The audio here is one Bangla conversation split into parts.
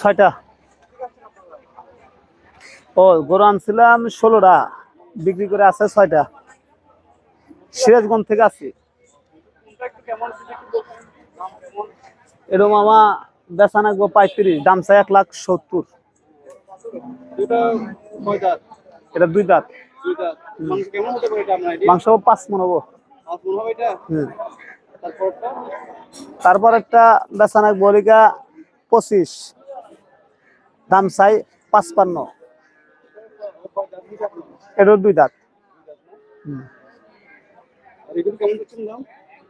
ছয়টা। ও গরু আনছিলাম ষোলোটা বিক্রি করে আছে ছয়টা। সিরাজগঞ্জ থেকে আসছি। এরকম আমা বেচা নাকবো পঁয়ত্রিশ দাম চাই এক লাখ সত্তর। দাঁত? এটা দুই দাঁত। মাংস পাঁচ মন হব। তারপর একটা বেচা নাকবো পঁচিশ দাম চাই পাঁচপান্ন? এটার দুই দাঁত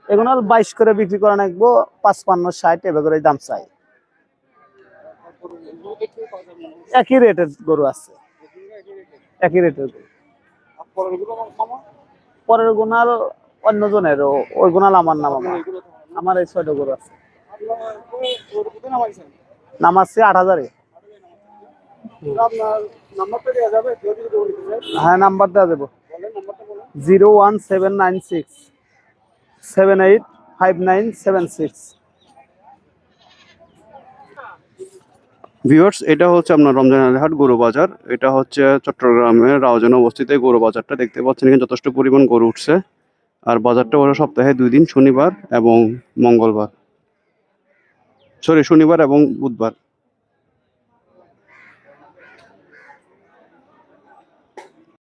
এগুলো বাইশ করে বিক্রি করে নাকবো পাঁচপান্ন, ষাট এবার করে দাম চাই? একই রেটের গরু আছে একই। রেটের গরু পরের গুণাল অন্যজনের ওই গুণাল আমার নাম আমার। আমার এই ছয়টা গরু আছে আপনার ওই- ওর কোথায় নামাইছেন নাম আছে আট হাজারে। হ্যাঁ নাম্বার দেওয়া বলেন zero one seven nine six, seven eight five nine seven six. Viewers, এটা হচ্ছে আপনার রমজান আলহাট গরু বাজার। এটা হচ্ছে চট্টগ্রামের রাউজানে অবস্থিত এই গরু বাজারটা। দেখতে পাচ্ছেন এখানে যথেষ্ট পরিমাণ গরু উঠছে। আর বাজারটা ওরা সপ্তাহে দুই দিন, শনিবার এবং মঙ্গলবার। সরি শনিবার এবং বুধবার।